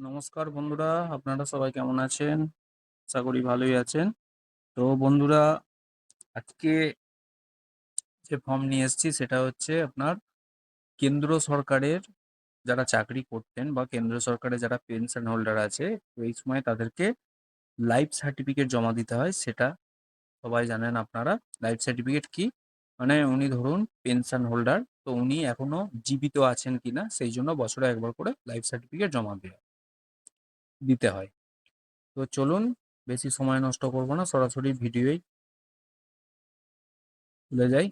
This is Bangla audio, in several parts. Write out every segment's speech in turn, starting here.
নমস্কার বন্ধুরা, আপনারা সবাই কেমন আছেন? আশা করি ভালোই আছেন। তো বন্ধুরা, আজকে যে ফর্ম নিয়ে এসেছি সেটা হচ্ছে আপনার কেন্দ্র সরকারের যারা চাকরি করতেন বা কেন্দ্র সরকারের যারা পেনশন হোল্ডার আছে তো এই সময় তাদেরকে লাইফ সার্টিফিকেট জমা দিতে হয়। সেটা সবাই জানেন আপনারা। লাইফ সার্টিফিকেট কি? মানে উনি ধরুন পেনশন হোল্ডার তো উনি এখনও জীবিত আছেন কিনা, সেই জন্য বছরে একবার করে লাইফ সার্টিফিকেট জমা দেওয়া দিতে হয়। তো চলুন, বেশি সময় নষ্ট করব না, সরাসরি ভিডিওই চলে যাই।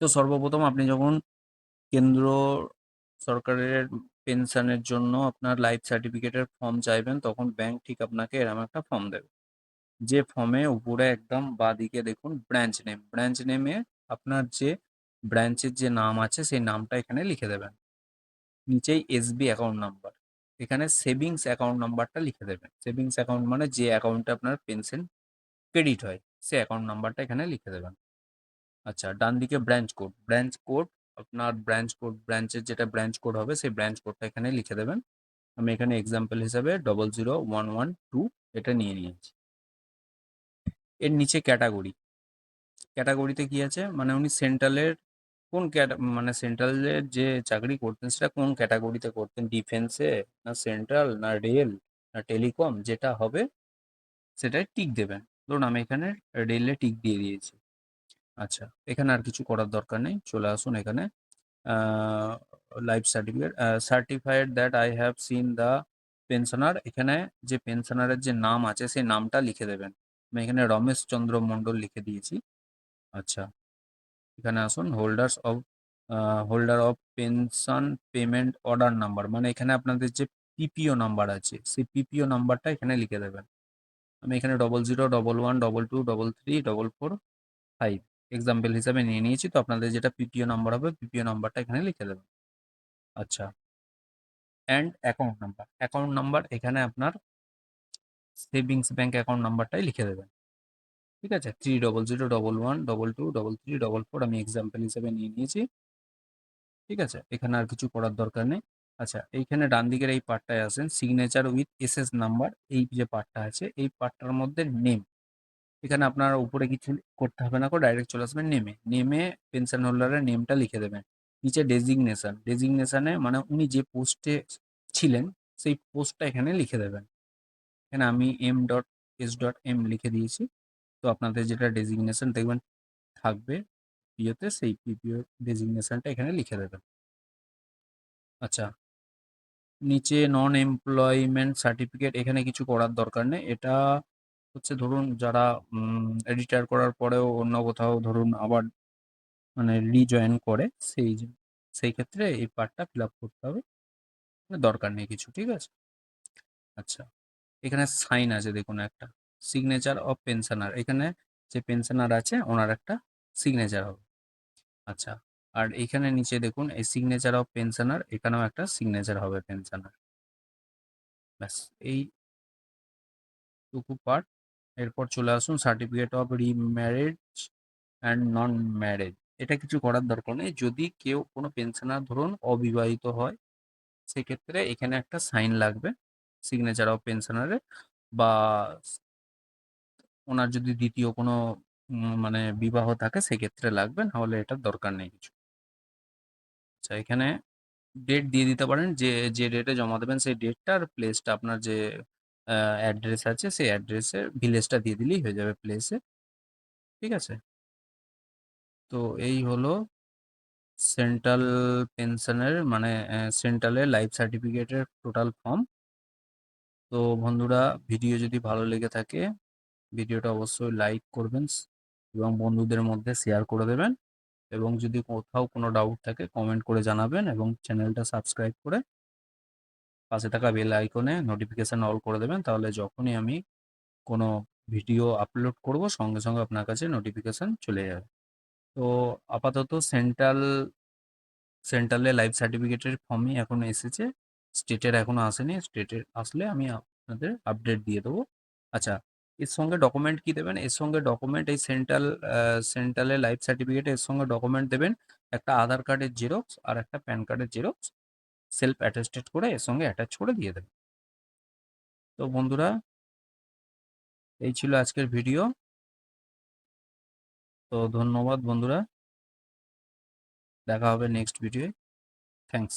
তো সর্বপ্রথম আপনি যখন কেন্দ্র সরকারের পেনশনের জন্য আপনার লাইফ সার্টিফিকেটের ফর্ম চাইবেন, তখন ব্যাংক ঠিক আপনাকে এরকম একটা ফর্ম দেবে। যে ফর্মে উপরে একদম বাঁদিকে দেখুন ব্রাঞ্চ নেম। ব্রাঞ্চ নেমে আপনার যে ব্রাঞ্চের যে নাম আছে, সেই নামটা এখানে লিখে দেবেন। নিচেই এসবি অ্যাকাউন্ট নাম্বার এখানে সেভিংস অ্যাকাউন্ট নাম্বারটা লিখে দেবেন। সেভিংস অ্যাকাউন্ট মানে যে অ্যাকাউন্টে আপনার পেনশন, ক্রেডিট হয়, সে অ্যাকাউন্ট নাম্বারটা এখানে লিখে দেবেন। আচ্ছা ডান দিকে ব্রাঞ্চ কোড। ব্রাঞ্চ কোড, আপনার ব্রাঞ্চ কোড, ব্রাঞ্চের যেটা ব্রাঞ্চ কোড হবে, সেই ব্রাঞ্চ কোডটা এখানে লিখে দেবেন। আমি এখানে এক্সাম্পল হিসাবে double zero one one two এটা নিয়ে নিয়েছি। এর নিচে ক্যাটাগরি ক্যাটাগরিতে কি আছে? মানে উনি সেন্ট্রালের কোন মানে সেন্ট্রালের যে চাকরি করতেন, সেটা কোন ক্যাটাগরিতে করতেন? ডিফেন্সে না সেন্ট্রাল, না রেল, না টেলিকম, যেটা হবে সেটাই টিক দেবেন। ধরুন আমি এখানে রেলে টিক দিয়ে দিয়েছি। আচ্ছা এখানে আর কিছু করার দরকার নেই, চলে আসুন এখানে। Life certificate certified that I have seen the pensioner এখানে যে পেনশনারের যে নাম আছে, সেই নামটা লিখে দেবেন। আমি এখানে রমেশ চন্দ্র মণ্ডল লিখে দিয়েছি। আচ্ছা এখানে আসুন holders of holder of pension payment order number মানে এখানে আপনাদের যে পিপিও নাম্বার আছে, সেই পিপিও নাম্বারটা এখানে লিখে দেবেন। আমি এখানে double zero double one double two double three double four five example হিসাবে নিয়ে নিয়েছি, তো আপনাদের যেটা পিপিও নাম্বার হবে পিপিও নাম্বারটা এখানে লিখে দেবেন। আচ্ছা। And account number account number এখানে আপনার সেভিংস ব্যাঙ্ক অ্যাকাউন্ট নাম্বারটাই লিখে দেবেন। ঠিক আছে? Three double zero double one double two double three double four আমি এক্সাম্পল হিসেবে নিয়ে নিয়েছি। ঠিক আছে? এখানে আর কিছু করার দরকার নেই। আচ্ছা এইখানে ডান দিকের এই পার্টটায় আসেন। Signature with S S number এই যে পার্টটা আছে, এই পার্টটার মধ্যে নেম এখানে আপনার উপরে কিছু করতে হবে না, করে ডাইরেক্ট চলে আসবেন নেমে নেমে পেনশন হোল্ডারের নেমটা লিখে দেবেন। নিচে ডেজিগনেশন ডেজিগনেশনে মানে উনি যে পোস্টে ছিলেন, সেই পোস্টটা এখানে লিখে দেবেন। এখানে আমি M dot S dot M লিখে দিয়েছি। তো আপনাদের যেটা ডেজিগনেশন দেখবেন থাকবে পিওতে সেই পিপিও ডেজিগনেশনটা এখানে লিখে দেবেন। আচ্ছা। নিচে নন এমপ্লয়মেন্ট সার্টিফিকেট এখানে কিছু করার দরকার নেই। এটা হচ্ছে ধরুন যারা রিটায়ার করার পরেও অন্য কোথাও ধরুন আবার মানে রিজয়েন করে সেই সেই ক্ষেত্রে এই পার্টটা ফিল আপ করতে হবে। দরকার নেই কিছু, ঠিক আছে? আচ্ছা। এখানে সাইন আছে দেখুন একটা। সিগনেচার অফ পেনশনার এখানে যে পেনশনার আছে, ওনার একটা সিগনেচার হবে। আচ্ছা আর এখানে নিচে দেখুন, এই সিগনেচার অফ পেনশনার এখানেও একটা সিগনেচার হবে পেনশনার ব্যাস, এই টুকু পার্ট এরপর চলে আসুন certificate of remarriage and non marriage এটা কিছু করার দরকার নেই। যদি কেউ কোনো পেনশনার ধরুন, অবিবাহিত হয়, সেক্ষেত্রে এখানে একটা সাইন লাগবে সিগনেচার অফ পেনশনারে বা ওনার যদি দ্বিতীয় কোনো মানে বিবাহ থাকে সেক্ষেত্রে লাগবে, নাহলে এটার দরকার নেই কিছু। আচ্ছা এখানে ডেট দিয়ে দিতে পারেন যে যে ডেটে জমা দেবেন সেই ডেটটা আর প্লেসটা আপনার যে অ্যাড্রেস আছে সেই অ্যাড্রেসে ভিলেজটা দিয়ে দিলেই হয়ে যাবে প্লেসে ঠিক আছে? তো এই হলো সেন্ট্রাল পেনশনের মানে সেন্ট্রালের লাইফ সার্টিফিকেটের টোটাল ফর্ম তো বন্ধুরা ভিডিও যদি ভালো লেগে থাকে ভিডিওটা অবশ্যই লাইক করবেন এবং বন্ধুদের মধ্যে শেয়ার করে দেবেন এবং যদি কোথাও কোনো ডাউট থাকে কমেন্ট করে জানাবেন এবং চ্যানেলটা সাবস্ক্রাইব করে পাশে থাকা বেল আইকনে নোটিফিকেশান অল করে দেবেন, তাহলে যখনই আমি কোনো ভিডিও আপলোড করব, সঙ্গে সঙ্গে আপনার কাছে নোটিফিকেশান চলে যাবে। তো আপাতত সেন্ট্রাল সেন্ট্রালে লাইফ সার্টিফিকেটের ফর্মই এখন এসেছে স্টেটের এখনও আসেনি স্টেটের আসলে আমি আপনাদের আপডেট দিয়ে দেবো। আচ্ছা এর সঙ্গে ডকুমেন্ট কি দেবেন? এর সঙ্গে ডকুমেন্ট এই সেন্ট্রাল সেন্ট্রালের লাইফ সার্টিফিকেট এর সঙ্গে ডকুমেন্ট দেবেন। একটা আধার কার্ডের জেরক্স আর একটা প্যান কার্ডের জেরক্স সেলফ অ্যাটেস্টেড করে এর সঙ্গে অ্যাটাচ করে দিয়ে দেবেন। তো বন্ধুরা, এই ছিল আজকের ভিডিও তো ধন্যবাদ বন্ধুরা। দেখা হবে নেক্সট ভিডিও থ্যাংকস